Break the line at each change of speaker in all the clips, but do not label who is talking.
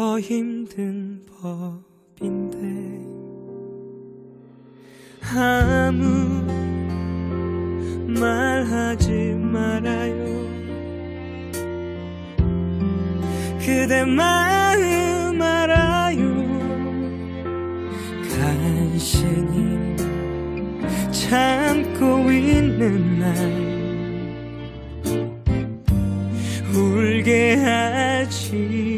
더 힘든 법인데 아무 말하지 말아요. 그대 마음 알아요. 간신히 참고 있는 날 울게 하지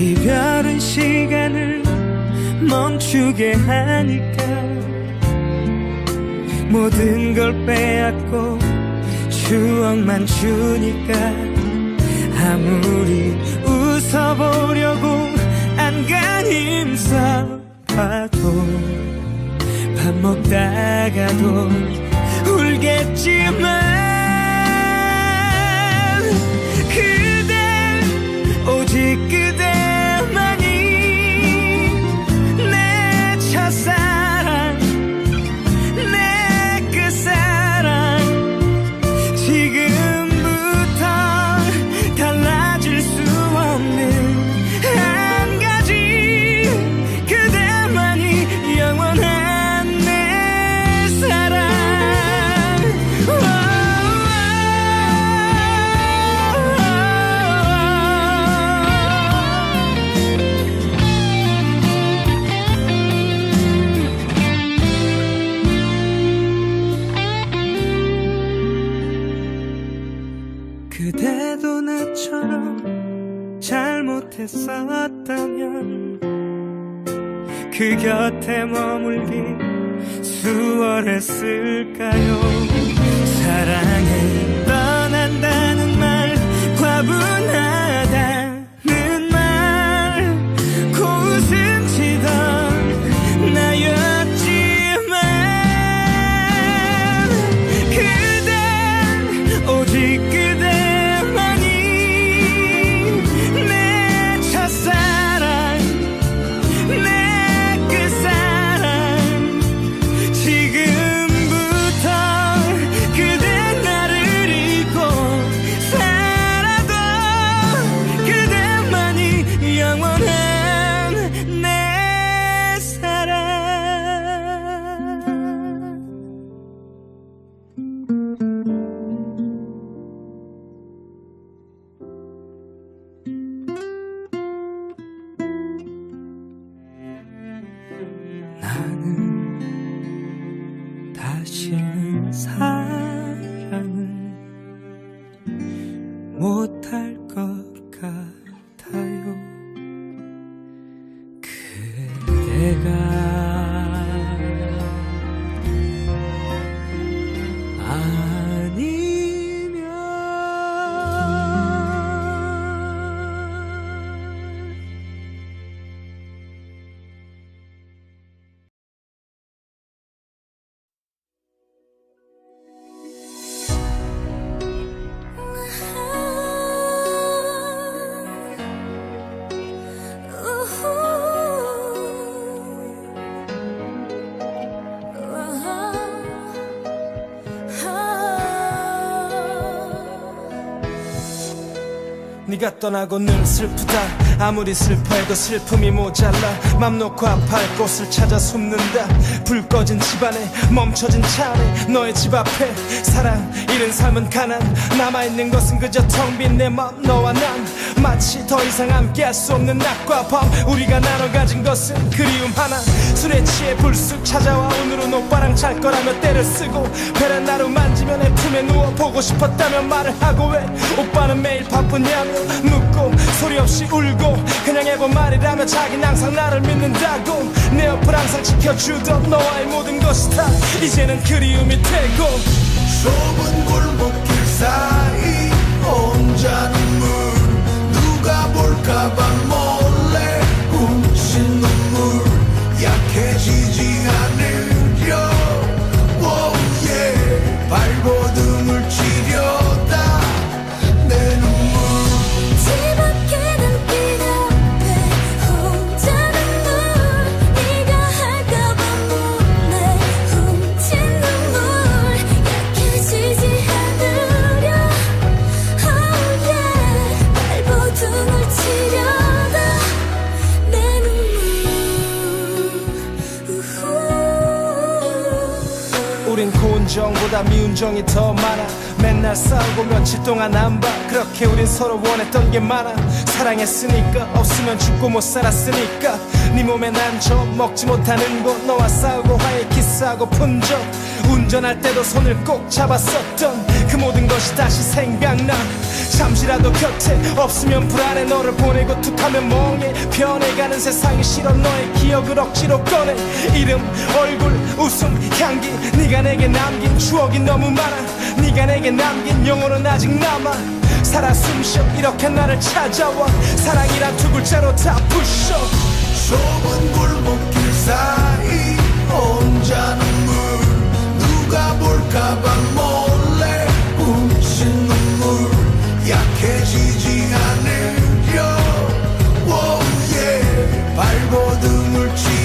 이별은 시간을 멈추게 하니까 모든 걸 빼앗고 추억만 주니까 아무리 웃어보려고 안간 힘 써봐도 밥 먹다가도 울겠지만 그 그 곁에 머물기 수월했을까요? 사랑을 떠난다
네가 떠나고 늘 슬프다. 아무리 슬퍼해도 슬픔이 모자라. 맘 놓고 아파할 곳을 찾아 숨는다. 불 꺼진 집안에 멈춰진 차 안에 너의 집 앞에 사랑 잃은 삶은 가난 남아있는 것은 그저 텅 빈 내 맘 너와 난 마치 더 이상 함께 할 수 없는 낮과 밤 우리가 나눠 가진 것은 그리움 하나. 술에 취해 불쑥 찾아와 오늘은 오빠랑 잘 거라며 때를 쓰고 베란다로 만지며 내 품에 누워 보고 싶었다며 말을 하고 왜? 오빠는 매일 바쁘냐며 묻고 소리 없이 울고 그냥 해본 말이라며 자긴 항상 나를 믿는다고. 내 옆을 항상 지켜주던 너와의 모든 것이 다 이제는 그리움이 되고
좁은 골목길 사이 혼자 눈물. 누가 볼까봐
감정이 더 많아. 맨날 싸우고 며칠 동안 안 봐. 그렇게 우린 서로 원했던 게 많아. 사랑했으니까 없으면 죽고 못 살았으니까. 네 몸에 난저 먹지 못하는 거 너와 싸우고 화해 키스하고 푼적 운전할 때도 손을 꼭 잡았었던 그 모든 것이 다시 생각나. 잠시라도 곁에 없으면 불안해. 너를 보내고 툭하면 멍해. 변해가는 세상이 싫어. 너의 기억을 억지로 꺼내. 이름 얼굴 웃음 향기. 네가 내게 남긴 추억이 너무 많아. 네가 내게 남긴 영혼은 아직 남아. 살아 숨쉬어. 이렇게 나를 찾아와. 사랑이란 두 글자로 다 부셔.
좁은 골목길 사이 혼자 눈물. 누가 볼까봐 todo motivo.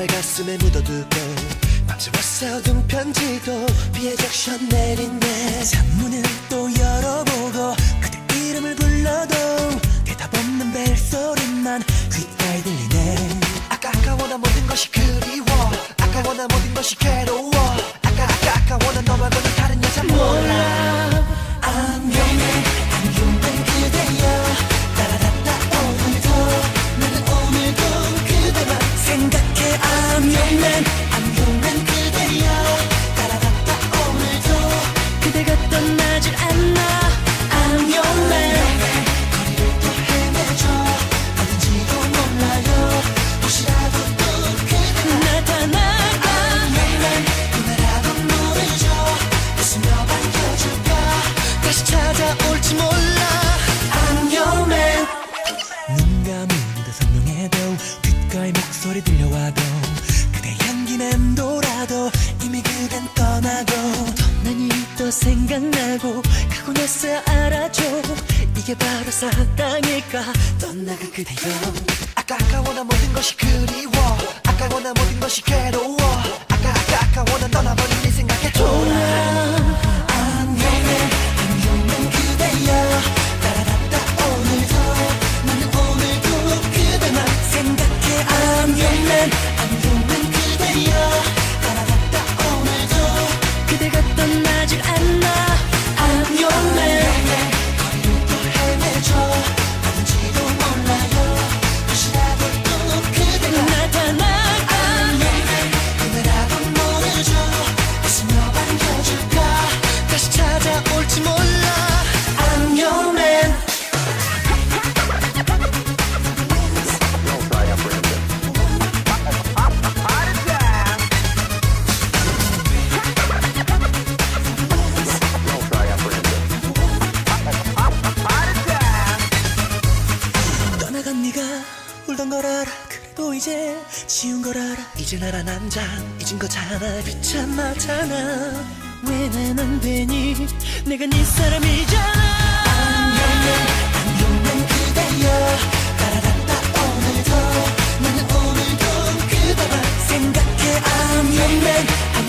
제발
가슴에 묻어두고 밤새 왔어둔 편지도 비에 적셔 내린네 창문을 또 열어보고 그대 이름을 불러도 대답 없는 벨소리만 귓가에 들리네. 아까 아까워나 모든 것이 그리워. 아까워나 모든 것이 괴로워. 이제 지운 걸 알아. 이젠 알아 난잔 잊은 거잖아. 귀찮아잖아. 왜난 안 되니 내가 네 사람이잖아. 안녕해 안녕한 그대여. 따라란다 오늘도 나는 I'm
your man